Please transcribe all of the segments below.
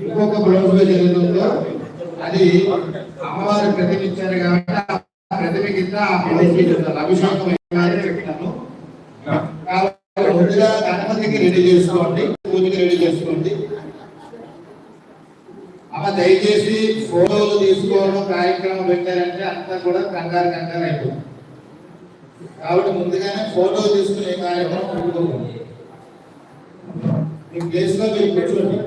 ఇంకొక బ్లౌజ్ జరుగుతుందో అది అమ్మవారి ప్రతిమ ఇచ్చారు కాబట్టి ఆ ప్రతిమ కింద ఆ బ్లౌజ్ అభిషేకం చెప్తాను ముందుగా గణపతికి రెడీ చేసుకోండి పూజకి రెడీ చేసుకోండి. అమ్మ దయచేసి ఫోటోలు తీసుకోవడం కార్యక్రమం పెట్టారంటే అంతా కూడా కంగారు కంగారు అయిపోతుంది. కాబట్టి ముందుగానే ఫోటో తీసుకునే కార్యక్రమం పెట్టుకోకండి మీ ప్లేస్లో మీరు కూర్చోండి.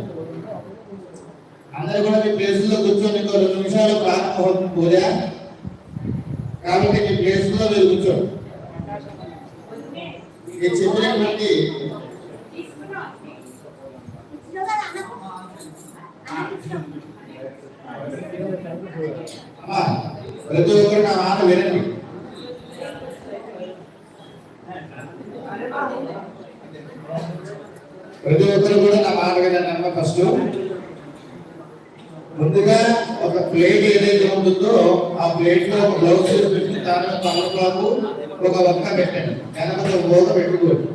అందరు కూడా మీ ప్లేస్లో కూర్చొని ఇంకో రెండు నిమిషాలు ప్రారంభమవుతుంది పూజ కాబట్టి మీ ప్లేస్లో మీరు కూర్చోండి. ఈ చెప్పినటువంటి ప్రతి ఒక్కరు నా మాట వినండి. ప్రతి ఒక్కరు కూడా నా మాట వినండి. ముందుగా ఒక ప్లేట్ ఏదైతే ఉంటుందో ఆ ప్లేట్లో ఒక గ్లౌస్ పెట్టి దాని మీద తమలపాకు ఒక ఒక్క పెట్టండి. వెనక ఒక పెట్టుకోండి.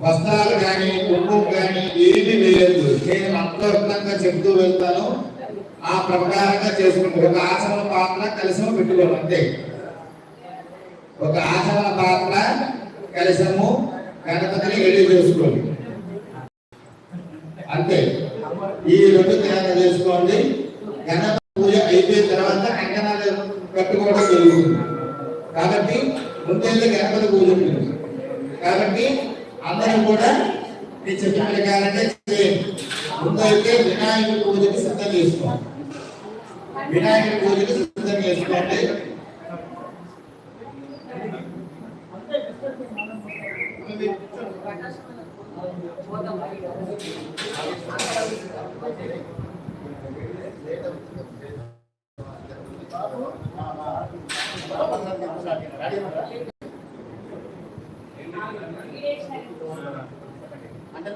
వస్త్రాలు కానీ కుంకుమ కానీ ఏమి వేయద్దు. నేను అంతర్గతంగా చెప్తూ వెళ్తాను. ఆ ప్రకారంగా చేసుకుంటారు ఒక ఆసన పాత్ర కలిసము పెట్టుకోండి అంతే. ఒక ఆసన పాత్ర కలిసము గణపతిని రెడీ చేసుకోండి. అంతే. ఈ రెండు తయారు చేసుకోండి గణప పూజ అయిపోయిన తర్వాత అంకణాలు కట్టుకోవడం జరుగుతుంది. కాబట్టి ముందెళ్ళి గణపతి పూజ ఉంటుంది. కాబట్టి అందరూ కూడా నేను చెప్పినట్లు కాదంటే ముందైతే వినాయకుడి పూజకి సిద్ధం చేసుకోవాలి. వినాయకుడి పూజకి సిద్ధం చేసుకోండి Thank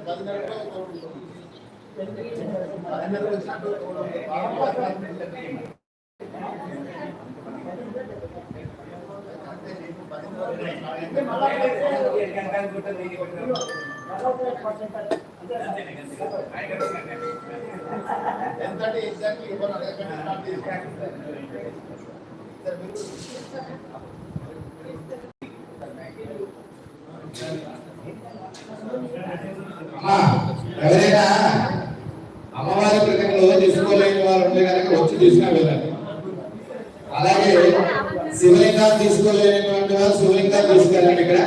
பதினெட்டு பதினெட்டு అమ్మా ఎవరైనా అమ్మవారి ప్రతిమలో తీసుకోలేని వారు ఉంటే కనుక వచ్చి తీసుకుని వెళ్ళండి. అలాగే శివలింగం తీసుకోలేనటువంటి వారు శివలింగం తీసుకెళ్ళండి ఇక్కడ.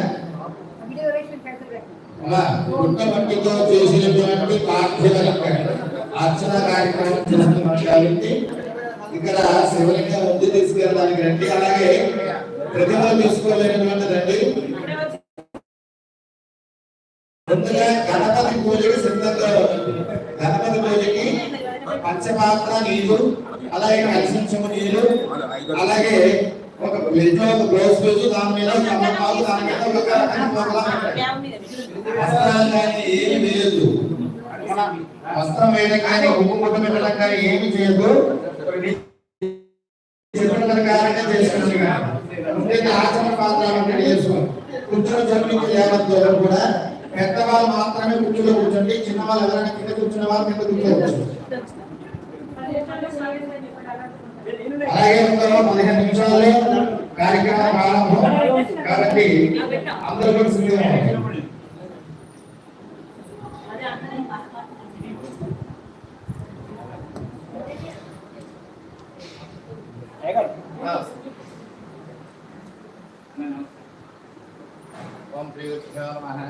అమ్మా గుట్ట మట్టితో చేసినటువంటి పార్థివ అర్చన కార్యక్రమం జరుగుతుంది కాబట్టి ఇక్కడ శివలింగం ఉంది తీసుకెళ్ళడానికి రండి. అలాగే ప్రతిభ తీసుకోలేనటువంటి రండి. ముందుగా గణపతి పూజకి సిద్ధంగా గణపతి పూజకి పంచపాత్ర నీళ్ళు అలాగే కలిసించము నీళ్ళు అలాగే ఒక ప్లేట్లో ఒక గ్లోవ్స్ పీసు దాని మీద ఒక దాని మీద ఒక కనకపొగలా వస్త్రాలు కానీ ఏమి వేయద్దు. వస్త్రం వేయడం కానీ ఉప్పు ముట్ట పెట్టడం కానీ ఏమి చేయదు చెప్పిన ప్రకారంగా చేసుకోండి ఉంటే ఆచరణ పాత్ర చేసుకోండి కూర్చొని జన్మించి లేవద్దు ఎవరు కూడా. పెద్దవాళ్ళు మాత్రమే కుర్చీలో కూర్చోండి. చిన్న వాళ్ళు ఎవరైనా కింద కూర్చున్న వాళ్ళు కింద కూర్చోవచ్చు. అలాగే ఉంటారో పదిహేను నిమిషాలు కార్యక్రమం ప్రారంభం. కాబట్టి అందరూ కూడా సిద్ధంగా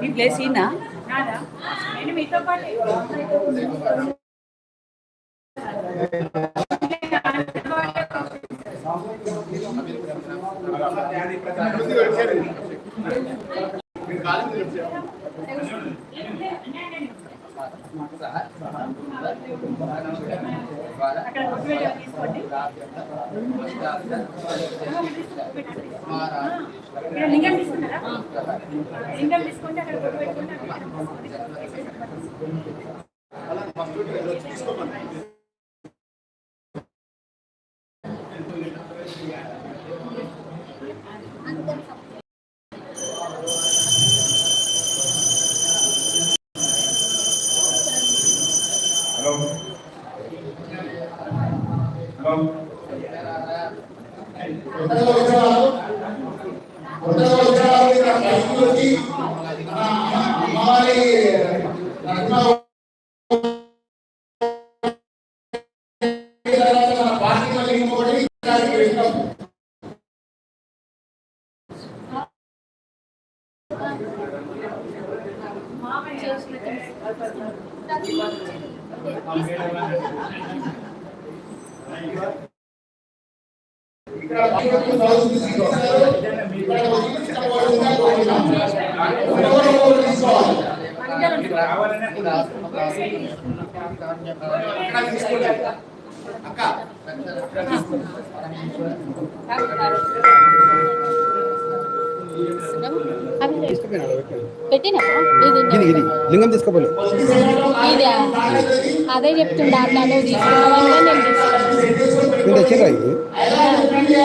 మీ ప్లేస్ ఈనా నేను మీతో పాటు అభివృద్ధి వచ్చారు లింగం తీసుకున్నారా లింగం తీసుకుంటే అక్కడ పెట్టుకుంటే హలో హలో కొత్తగా వచ్చిన వాళ్ళు కొత్తగా వచ్చిన వాళ్ళు ఇక్కడ బయటికి వచ్చి మన అమ్మవారి రత్న మన పార్టీ లింగం ఒకటి ఇక్కడికి ఇక్కడ ఇక్కడ అక్క. పెట్టినా? ఇది లింగం తీసుకోపోలే ఇది? అదే చెప్తుండే అట్లా నువ్వు తీసుకున్నావని నేను తీసుకున్నాను నేను తెచ్చిరా ఇది?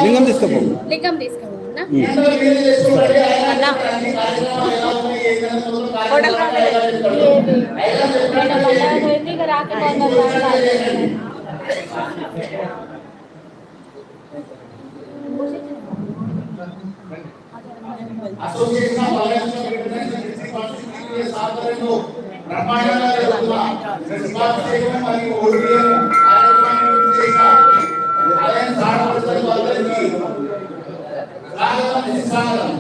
లింగం తీసుకోపో. లింగం తీసుకున్నా association of organization international district constitution ఆధ్వర్యంలో బ్రహ్మాండంగా జరుగుతున్న శివాభిషేకం మరియు ఓడియం కార్యక్రమాన్ని చేసిన అలయన్స్ ఆడపడుచులకు అందరికీ స్వాగతం సుస్వాగతం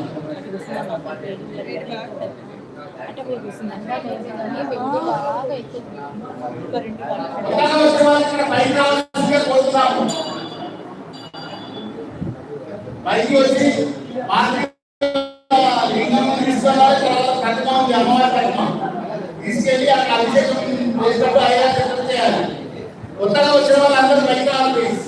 అంటే బాగా అవుతుంది కొత్తగా వచ్చిన వాళ్ళు ఇక్కడ పైకి రావాల్సిందిగా కోరుతున్నాము. పైకి వచ్చి తీసుకెళ్ళి అక్కడ అభిషేకం చేసినప్పుడు అయ్యా చేయాలి? కొత్తగా వచ్చిన వాళ్ళు అందరూ పైకి రావాలి ప్లీజ్